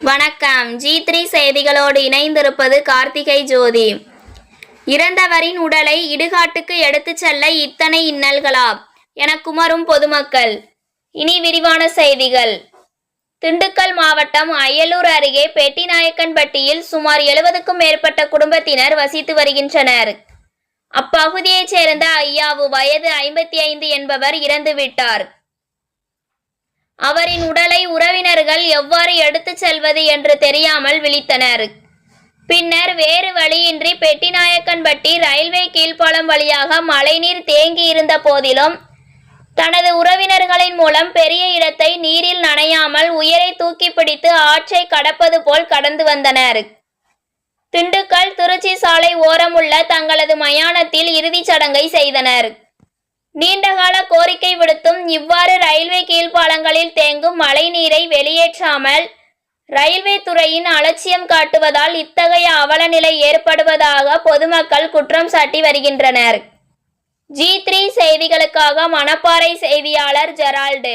வணக்கம். G three செய்திகளோடு இணைந்திருப்பது கார்த்திகை ஜோதி. இறந்தவரின் உடலை இடுகாட்டுக்கு எடுத்துச் செல்ல இத்தனை இன்னல்களா? என குமரும் பொதுமக்கள். இனி விரிவான செய்திகள். திண்டுக்கல் மாவட்டம் அயலூர் அருகே பெட்டிநாயக்கன்பட்டியில் சுமார் எழுபதுக்கும் மேற்பட்ட குடும்பத்தினர் வசித்து வருகின்றனர். அப்பகுதியைச் சேர்ந்த ஐயாவு வயது ஐம்பத்தி ஐந்து என்பவர் இறந்துவிட்டார். அவரின் உடலை உறவினர் உறவினர்கள் எவ்வாறு எடுத்துச் செல்வது என்று தெரியாமல் விழித்தனர். பின்னர் வேறு வழியின்றி பெட்டிநாயக்கன்பட்டி ரயில்வே கீழ்ப்பாலம் வழியாக மழைநீர் தேங்கியிருந்த போதிலும் தனது உறவினர்களின் மூலம் பெரிய இடத்தை நீரில் நனையாமல் உயரை தூக்கி பிடித்து ஆற்றை கடப்பது போல் கடந்து வந்தனர். திண்டுக்கல் திருச்சி சாலை ஓரமுள்ள தங்களது மயானத்தில் இறுதிச் சடங்கை செய்தனர். நீண்டகால கோரிக்கை விடுத்தும் இவ்வாறு ரயில்வே கீழ்ப்பாலங்களில் தேங்கும் மழைநீரை வெளியேற்றாமல் ரயில்வே துறையின் அலட்சியம் காட்டுவதால் இத்தகைய அவலநிலை ஏற்படுவதாக பொதுமக்கள் குற்றம் சாட்டி வருகின்றனர். ஜி த்ரீ செய்திகளுக்காக மணப்பாறை செய்தியாளர் ஜெரால்டு.